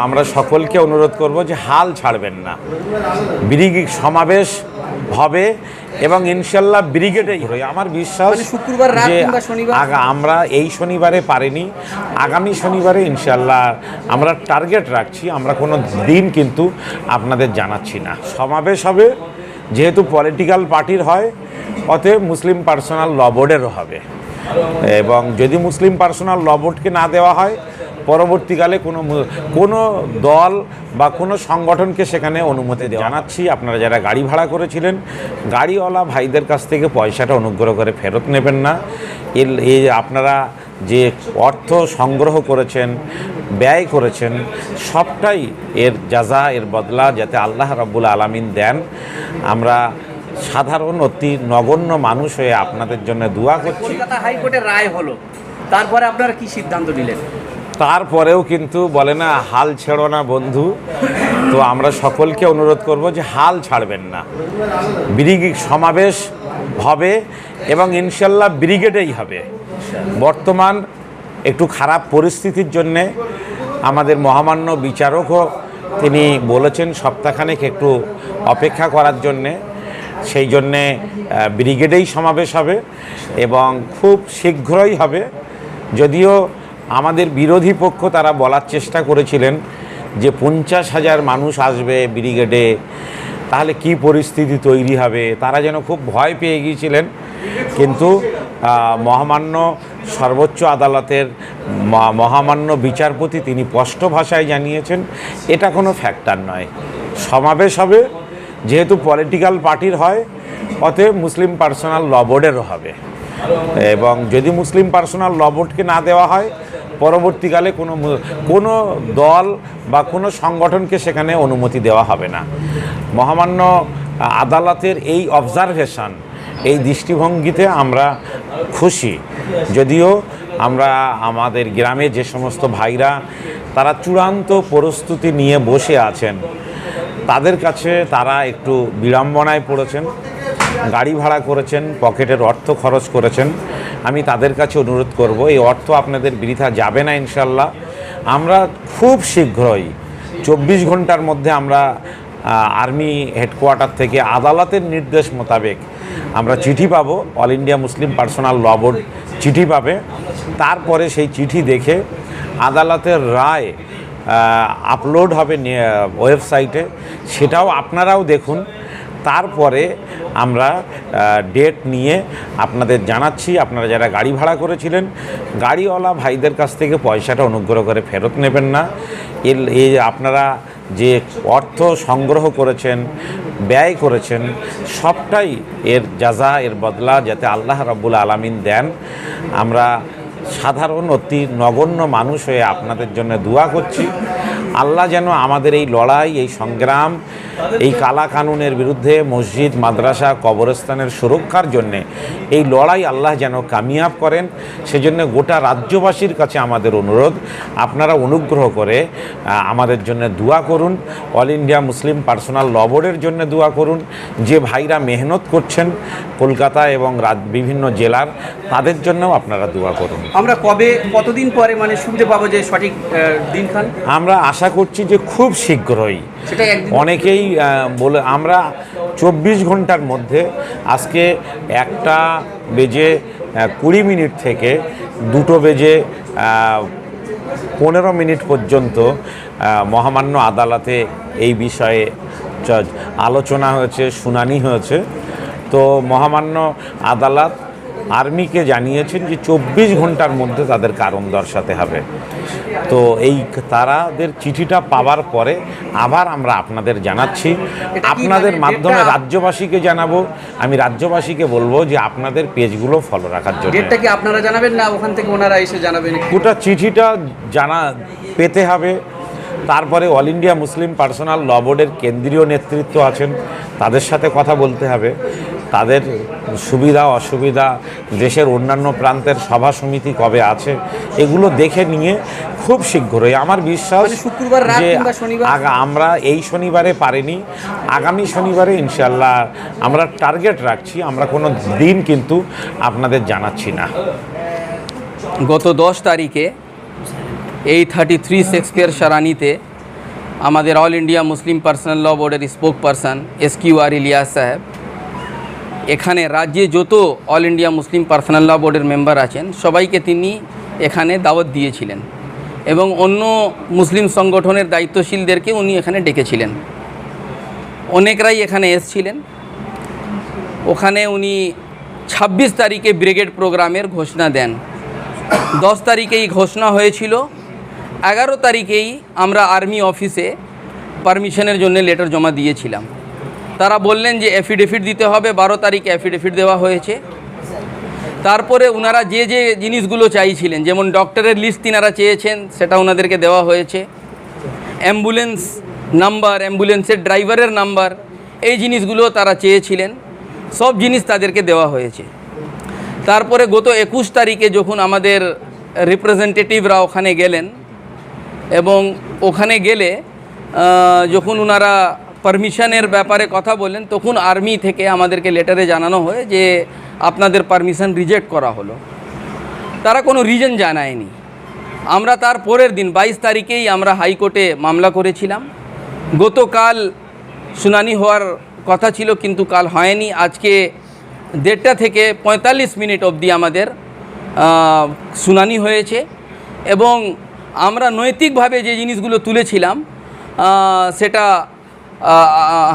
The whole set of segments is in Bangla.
আমরা সকলকে অনুরোধ করব যে হাল ছাড়বেন না। ব্রিগেড সমাবেশ হবে এবং ইনশাল্লাহ ব্রিগেডেই হবে। আমার বিশ্বাস মানে শুক্রবার যে আমরা এই শনিবারে পারিনি। আগামী শনিবারে ইনশাল্লাহ আমরা টার্গেট রাখছি। আমরা কোনো দিন কিন্তু আপনাদের জানাচ্ছি না। সমাবেশ হবে যেহেতু পলিটিক্যাল পার্টির হয় অতএব মুসলিম পার্সোনাল ল বোর্ডেরও হবে। এবং যদি মুসলিম পার্সোনাল ল বোর্ডকে না দেওয়া হয় পরবর্তীকালে কোনো কোনো দল বা কোনো সংগঠনকে সেখানে অনুমতি দেওয়া। জানাচ্ছি, আপনারা যারা গাড়ি ভাড়া করেছিলেন, গাড়িওয়ালা ভাইদের কাছ থেকে পয়সাটা অনুগ্রহ করে ফেরত নেবেন না। এই আপনারা যে অর্থ সংগ্রহ করেছেন, ব্যয় করেছেন, সবটাই এর যাজা এর বদলা যাতে আল্লাহ রাব্বুল আলামিন দেন। আমরা সাধারণ, অতি নগণ্য মানুষ হয়ে আপনাদের জন্য দোয়া করছি। কলকাতা হাইকোর্টের রায় হলো। তারপরে আপনারা কি সিদ্ধান্ত নিলেন? তারপরেও কিন্তু বলে না, হাল ছেড়ো না বন্ধু। তো আমরা সকলকে অনুরোধ করব যে হাল ছাড়বেন না। ব্রিগেড সমাবেশ হবে এবং ইনশাল্লাহ ব্রিগেডেই হবে। বর্তমান একটু খারাপ পরিস্থিতির জন্যে আমাদের মহামান্য বিচারকও তিনি বলেছেন সপ্তাহখানেক একটু অপেক্ষা করার জন্যে। সেই জন্যে ব্রিগেডেই সমাবেশ হবে এবং খুব শীঘ্রই হবে। যদিও আমাদের বিরোধী পক্ষ তারা বলার চেষ্টা করেছিলেন যে পঞ্চাশ হাজার মানুষ আসবে ব্রিগেডে, তাহলে কি পরিস্থিতি তৈরি হবে? তারা যেন খুব ভয় পেয়ে গিয়েছিলেন। কিন্তু মহামান্য সর্বোচ্চ আদালতের মহামান্য বিচারপতি তিনি স্পষ্ট ভাষায় জানিয়েছেন, এটা কোনো ফ্যাক্টর নয়। সমাবেশ হবে, যেহেতু পলিটিক্যাল পার্টির হয়, অতএব মুসলিম পার্সোনাল ল বোর্ডেরও হবে। এবং যদি মুসলিম পার্সোনাল ল বোর্ডকে না দেওয়া হয়, পরবর্তীকালে কোনো কোনো দল বা কোনো সংগঠনকে সেখানে অনুমতি দেওয়া হবে না। মহামান্য আদালতের এই অবজারভেশন এই দৃষ্টিভঙ্গিতে আমরা খুশি। যদিও আমরা আমাদের গ্রামে যে সমস্ত ভাইরা, তারা চূড়ান্ত প্রস্তুতি নিয়ে বসে আছেন, তাদের কাছে তারা একটু বিড়ম্বনায় পড়েছেন। গাড়ি ভাড়া করেছেন, পকেটের অর্থ খরচ করেছেন, আমি তাদের কাছে অনুরোধ করব, এই অর্থ আপনাদের বৃথা যাবে না ইনশাল্লাহ আমরা খুব শীঘ্রই, চব্বিশ ঘণ্টার মধ্যে আমরা আর্মি হেডকোয়ার্টার থেকে আদালতের নির্দেশ মোতাবেক আমরা চিঠি পাব, all India Muslim personal law board চিঠি পাবে। তারপরে সেই চিঠি দেখে আদালতের রায় আপলোড হবে ওয়েবসাইটে। সেটাও আপনারাও দেখুন। তারপরে আমরা ডেট নিয়ে আপনাদের জানাচ্ছি, আপনারা যারা গাড়ি ভাড়া করেছিলেন, গাড়িওয়ালা ভাইদের কাছ থেকে পয়সাটা অনুগ্রহ করে ফেরত নেবেন না। এর, এই আপনারা যে অর্থ সংগ্রহ করেছেন, ব্যয় করেছেন, সবটাই এর যাজা এর বদলা যাতে আল্লাহ রাব্বুল আলামিন দেন। আমরা সাধারণ, অতি নগণ্য মানুষ হয়ে আপনাদের জন্য দোয়া করছি। আল্লাহ যেন আমাদের এই লড়াই এই সংগ্রাম এই কালা কানুনের বিরুদ্ধে মসজিদ মাদ্রাসা কবরস্থানের সুরক্ষার জন্যে এই লড়াই আল্লাহ যেন কামিয়াব করেন। সেজন্য গোটা রাজ্যবাসীর কাছে আমাদের অনুরোধ আপনারা অনুগ্রহ করে আমাদের জন্য দোয়া করুন। All India Muslim personal law বোর্ডের জন্য দোয়া করুন। যে ভাইরা মেহনত করছেন কলকাতা এবং বিভিন্ন জেলার তাদের জন্যও আপনারা দোয়া করুন। আমরা কবে কতদিন পরে মানে শুনতে পাবো যে সঠিক দিনক্ষণ আমরা আশা করছি যে খুব শীঘ্রই। অনেকেই বলে আমরা চব্বিশ ঘণ্টার মধ্যে আজকে একটা বেজে কুড়ি মিনিট থেকে দুটো বেজে পনেরো মিনিট পর্যন্ত মহামান্য আদালতে এই বিষয়ে আলোচনা হয়েছে শুনানি হয়েছে। তো মহামান্য আদালত আর্মিকে জানিয়েছেন যে চব্বিশ ঘণ্টার মধ্যে তাদের কারণ দর্শাতে হবে। তো এই তারাদের চিঠিটা পাওয়ার পরে আবার আমরা আপনাদের জানাচ্ছি। আপনাদের মানে মাধ্যমে রাজ্যবাসীকে জানাব। আমি রাজ্যবাসীকে বলব যে আপনাদের পেজগুলো ফলো রাখার জন্য। ডেটটা কি আপনারা জানাবেন না ওখান থেকে ওনারা এসে জানাবেন? গোটা চিঠিটা জানা পেতে হবে। তারপরে all India Muslim personal law বোর্ডের কেন্দ্রীয় নেতৃত্ব আছেন। তাদের সাথে কথা বলতে হবে। তাদের সুবিধা অসুবিধা দেশের অন্যান্য প্রান্তের সভা সমিতি কবে আছে এগুলো দেখে নিয়ে খুব শীঘ্রই আমার বিশ্বাস মানে শুক্রবার যে কিংবা শনিবার? আগা- আমরা এই শনিবারে পারিনি আগামী শনিবারে ইনশাল্লাহ আমরা টার্গেট রাখছি আমরা কোনো দিন কিন্তু আপনাদের জানাচ্ছি না গত দশ তারিখে এই থার্টি থ্রি শেক্সপিয়ার সারানিতে আমাদের all India Muslim personal law বোর্ডের spokesperson S Q R Ilyas saheb এখানে রাজ্যে যত all India Muslim personal law বোর্ডের মেম্বার আছেন, সবাইকে তিনি এখানে দাওয়াত দিয়েছিলেন। এবং অন্য মুসলিম সংগঠনের দায়িত্বশীলদেরকে উনি এখানে ডেকেছিলেন। অনেকরাই এখানে এসছিলেন। ওখানে উনি ছাব্বিশ তারিখে ব্রিগেড প্রোগ্রামের ঘোষণা দেন। দশ তারিখেই ঘোষণা হয়েছিল। এগারো তারিখেই আমরা আর্মি অফিসে পারমিশনের জন্য লেটার জমা দিয়েছিলাম। তারা বললেন যে অ্যাফিডেভিট দিতে হবে, বারো তারিখে অ্যাফিডেভিট দেওয়া হয়েছে। তারপরে ওনারা যে যে জিনিসগুলো চাইছিলেন, যেমন ডক্টরের লিস্ট তিনারা চেয়েছেন, সেটা ওনাদেরকে দেওয়া হয়েছে। অ্যাম্বুলেন্স নাম্বার অ্যাম্বুলেন্সের ড্রাইভারের নাম্বার এই জিনিসগুলো তারা চেয়েছিলেন, সব জিনিস তাদেরকে দেওয়া হয়েছে। তারপরে গত একুশ তারিখে যখন আমাদের রিপ্রেজেন্টেটিভরা ওখানে গেলেন, এবং ওখানে গেলে যখন ওনারা পারমিশনের ব্যাপারে কথা বললেন, তখন আর্মি থেকে আমাদেরকে লেটারে জানানো হয় যে আপনাদের পারমিশন রিজেক্ট করা হলো। তারা কোনো রিজন জানায়নি। আমরা তার পরের দিন, বাইশ তারিখেই আমরা হাইকোর্টে মামলা করেছিলাম। গতকাল শুনানি হওয়ার কথা ছিল, কিন্তু কাল হয়নি। আজকে দেড়টা থেকে পঁয়তাল্লিশ মিনিট অবধি আমাদের শুনানি হয়েছে এবং আমরা নৈতিকভাবে যে জিনিসগুলো তুলেছিলাম সেটা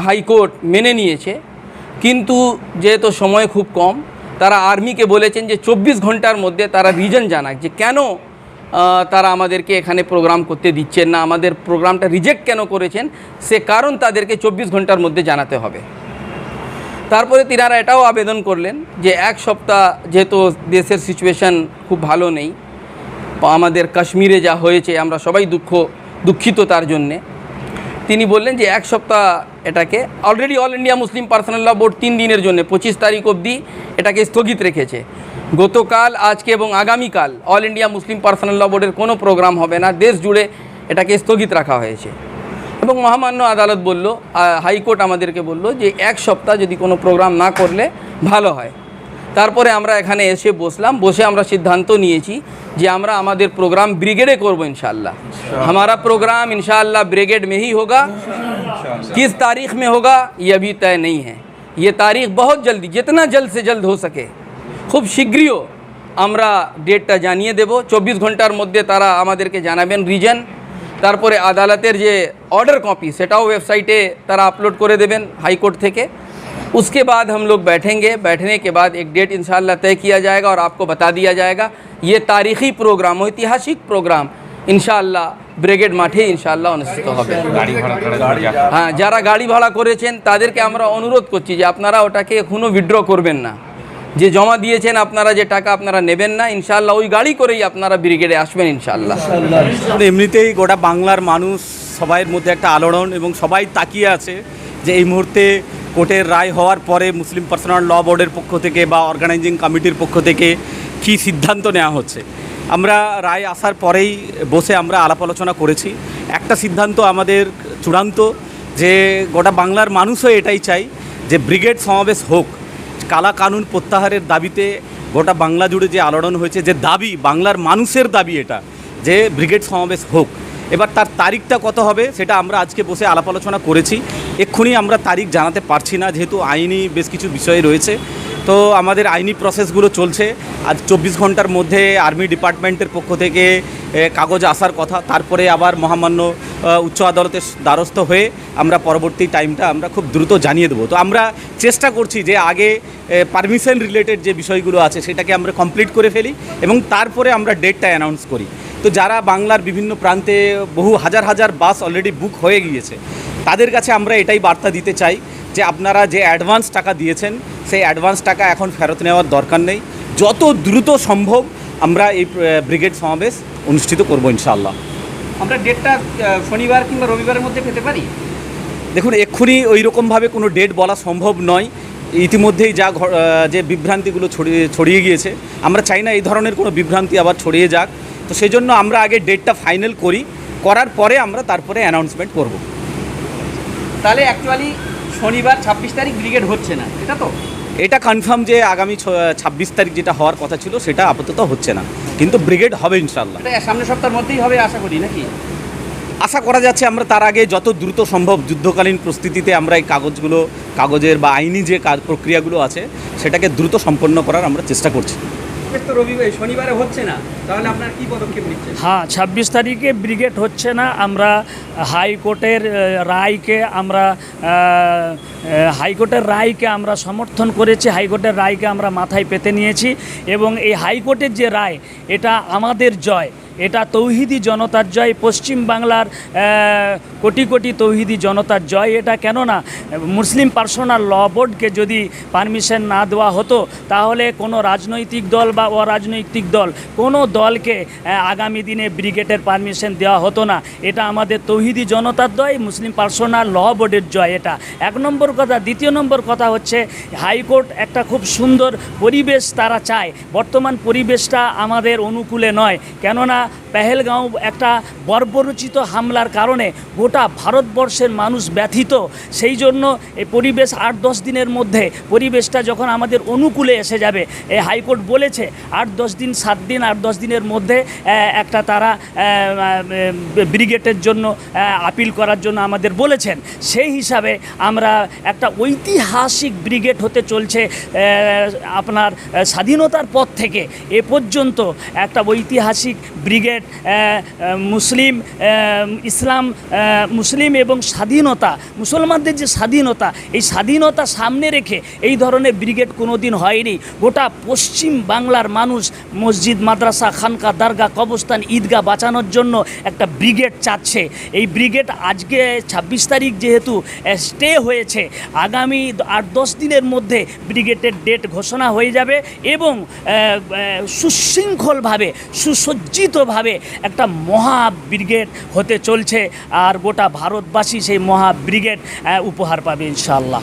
হাইকোর্ট মেনে নিয়েছে। কিন্তু যেহেতু সময় খুব কম, তারা আর্মিকে বলেছেন যে চব্বিশ ঘণ্টার মধ্যে তারা রিজন জানাক যে কেন তারা আমাদেরকে এখানে প্রোগ্রাম করতে দিচ্ছেন না, আমাদের প্রোগ্রামটা রিজেক্ট কেন করেছেন, সে কারণ তাদেরকে চব্বিশ ঘণ্টার মধ্যে জানাতে হবে। তারপরে তিনারা এটাও আবেদন করলেন যে এক সপ্তাহ যেহেতু দেশের সিচুয়েশান খুব ভালো নেই, আমাদের কাশ্মীরে যা হয়েছে, আমরা সবাই দুঃখ, দুঃখিত তার জন্যে। তিনি বললেন যে এক সপ্তাহ এটাকে already all India Muslim personal law board তিন দিনের জন্য, পঁচিশ তারিখ অবধি এটাকে স্থগিত রেখেছে। গতকাল, আজকে এবং আগামীকাল all India Muslim personal law বোর্ডের কোনো প্রোগ্রাম হবে না, দেশ জুড়ে এটাকে স্থগিত রাখা হয়েছে। এবং মহামান্য আদালত বলল হাইকোর্ট আমাদেরকে বলল যে এক সপ্তাহ যদি কোনো প্রোগ্রাম না করলে ভালো হয়। তারপরে আমরা এখানে এসে বসলাম বসে আমরা সিদ্ধান্ত নিয়েছি যে আমরা আমাদের প্রোগ্রাম ব্রিগেডে করব ইনশাল্লাহ हमारा প্রোগ্রাম ইনশাআল্লাহ ব্রিগেড মেহি হোগা। কিস তারিখ মে হোগা ইয়ে তয় अभी হ্যাঁ। ইয়ে তারিখ বহুত জলদি तारीख बहुत जल्दी সে জলদ से খুব শীঘ্রই আমরা ডেটটা জানিয়ে দেব। চব্বিশ ঘণ্টার মধ্যে তারা আমাদেরকে জানাবেন রিজন তারপরে আদালতের যে অর্ডার কপি সেটাও ওয়েবসাইটে তারা আপলোড করে দেবেন হাইকোর্ট থেকে। उसके बाद हम लोग बैठेंगे बैठने के बाद एक डेट इंशाल्लाह तय किया जाएगा और आपको बता दिया जाएगा ये तारीखी प्रोग्राम ऐतिहासिक प्रोग्राम इंशाल्लाह ব্রিগেড মাঠে ইনশাআল্লাহ অনুষ্ঠিত হবে গাড়ি ভাড়া টাড়া যা হ্যাঁ যারা গাড়ি ভাড়া করেছেন তাদেরকে আমরা অনুরোধ করছি যে আপনারা ওটাকে এখনও উইথড্র করবেন না যে জমা দিয়েছেন আপনারা যে টাকা আপনারা নেবেন না ইনশাআল্লাহ ওই গাড়ি করেই আপনারা ব্রিগেডে আসবেন ইনশাআল্লাহ এমনিতেই গোটা বাংলার মানুষ সবাইয়ের মধ্যে একটা আলোড়ন এবং সবাই তাকিয়ে আছে যে এই মুহূর্তে কোর্টের রায় হওয়ার পরে মুসলিম পার্সোনাল ল বোর্ডের পক্ষ থেকে বা অর্গানাইজিং কমিটির পক্ষ থেকে কী সিদ্ধান্ত নেওয়া হচ্ছে? আমরা রায় আসার পরেই বসে আমরা আলাপ আলোচনা করেছি। একটা সিদ্ধান্ত আমাদের চূড়ান্ত যে গোটা বাংলার মানুষও এটাই চাই যে ব্রিগেড সমাবেশ হোক। কালা কানুন প্রত্যাহারের দাবিতে গোটা বাংলা জুড়ে যে আলোড়ন হয়েছে, যে দাবি, বাংলার মানুষের দাবি এটা, যে ব্রিগেড সমাবেশ হোক। এবার তার তারিখটা কত হবে সেটা আমরা আজকে বসে আলাপ আলোচনা করেছি। এক্ষুনি আমরা তারিখ জানাতে পারছি না, যেহেতু আইনি বেশ কিছু বিষয় রয়েছে। তো আমাদের আইনি প্রসেসগুলো চলছে। আজ চব্বিশ ঘণ্টার মধ্যে আর্মি ডিপার্টমেন্টের পক্ষ থেকে কাগজ আসার কথা। তারপরে আবার মহামান্য উচ্চ আদালতের দ্বারস্থ হয়ে আমরা পরবর্তী টাইমটা আমরা খুব দ্রুত জানিয়ে দেবো। তো আমরা চেষ্টা করছি যে আগে পারমিশন রিলেটেড যে বিষয়গুলো আছে, সেটাকে আমরা কমপ্লিট করে ফেলি এবং তারপরে আমরা ডেটটা অ্যানাউন্স করি। তো যারা বাংলার বিভিন্ন প্রান্তে বহু হাজার হাজার বাস অলরেডি বুক হয়ে গিয়েছে তাদের কাছে আমরা এটাই বার্তা দিতে চাই যে আপনারা যে অ্যাডভান্স টাকা দিয়েছেন সেই অ্যাডভান্স টাকা এখন ফেরত নেওয়ার দরকার নেই। যত দ্রুত সম্ভব আমরা এই ব্রিগেড সমাবেশ অনুষ্ঠিত করব ইনশাআল্লাহ। আমরা ডেটটা শনিবার কিংবা রবিবারের মধ্যে পেতে পারি? দেখুন এক্ষুনি ওই রকমভাবে কোনো ডেট বলা সম্ভব নয়। ইতিমধ্যেই যা যে বিভ্রান্তিগুলো ছড়িয়ে ছড়িয়ে গিয়েছে আমরা চাই না এই ধরনের কোনো বিভ্রান্তি আবার ছড়িয়ে যাক। তো সেই জন্য আমরা আগে ডেটটা ফাইনাল করি। করার পরে আমরা তারপরে অ্যানাউন্সমেন্ট করব। তাহলে অ্যাকচুয়ালি শনিবার ছাব্বিশ তারিখ ব্রিগেড হচ্ছে না এটা তো? এটা কনফার্ম যে আগামী ছাব্বিশ তারিখ যেটা হওয়ার কথা ছিল সেটা আপাতত হচ্ছে না। কিন্তু ব্রিগেড হবে ইনশাল্লাহ এটা সামনের সপ্তাহের মধ্যেই হবে আশা করি নাকি? আশা করা যাচ্ছে আমরা তার আগে যত দ্রুত সম্ভব যুদ্ধকালীন প্রস্তুতিতে আমরা এই কাগজগুলো কাগজের বা আইনি যে কাজ প্রক্রিয়াগুলো আছে সেটাকে দ্রুত সম্পন্ন করার আমরা চেষ্টা করছি। তো রবিবার শনিবারে হচ্ছে না। তাহলে আপনার কি পদক্ষেপ নিচ্ছে হ্যাঁ ছাব্বিশ তারিখে ব্রিগেড হচ্ছে না, আমরা হাইকোর্টের রায়কে আমরা হাইকোর্টের রায়কে আমরা সমর্থন করেছি, হাইকোর্টের রায়কে আমরা মাথায় পেতে নিয়েছি এবং এই হাইকোর্টের যে রায়, এটা আমাদের জয়। এটা তৌহিদি জনতার জয়, পশ্চিম বাংলার কোটি কোটি তৌহিদি জনতার জয়। এটা কেননা, মুসলিম পার্সোনাল ল বোর্ডকে যদি পারমিশন না দেওয়া হতো, তাহলে কোনো রাজনৈতিক দল বা অরাজনৈতিক দল, কোনো দলকে আগামী দিনে ব্রিগেডের পারমিশন দেওয়া হতো না। এটা আমাদের তৌহিদি জনতার জয়, মুসলিম পার্সোনাল ল বোর্ডের জয় এটা। এক নম্বর কথা। দ্বিতীয় নম্বর কথা হচ্ছে, হাইকোর্ট একটা খুব সুন্দর পরিবেশ তারা চায়। বর্তমান পরিবেশটা আমাদের অনুকূলে নয়। কেননা পেহেলগাঁও একটা বর্বরচিত হামলার কারণে গোটা ভারতবর্ষের মানুষ ব্যথিত। সেই জন্য এই পরিবেশ আট দশ দিনের মধ্যে পরিবেশটা যখন আমাদের অনুকূলে এসে যাবে এই হাইকোর্ট বলেছে আট দশ দিন, সাত দিন, আট দশ দিনের মধ্যে একটা তারা ব্রিগেডের জন্য আপিল করার জন্য আমাদের বলেছেন। সেই হিসাবে আমরা একটা ঐতিহাসিক ব্রিগেড হতে চলছে আপনার স্বাধীনতার পর থেকে। এ পর্যন্ত একটা ঐতিহাসিক ব্রিগেড আহ, মুসলিম ইসলাম মুসলিম এবং স্বাধীনতা মুসলমানদের যে স্বাধীনতা এই স্বাধীনতা সামনে রেখে এই ধরনের ব্রিগেড কোনো দিন হয়নি। গোটা পশ্চিম বাংলার মানুষ মসজিদ মাদ্রাসা খানকা দারগা কবস্থান ঈদগাহ বাঁচানোর জন্য একটা ব্রিগেড চাচ্ছে। এই ব্রিগেড আজকে ছাব্বিশ তারিখ যেহেতু স্টে হয়েছে আগামী আট দশ দিনের মধ্যে ব্রিগেডের ডেট ঘোষণা হয়ে যাবে এবং সুশৃঙ্খলভাবে আহ, সুশৃঙ্খলভাবে একটা মহা ব্রিগেড হতে চলছে আর গোটা ভারতবাসী সেই মহা ব্রিগেড উপহার পাবে ইনশাআল্লাহ।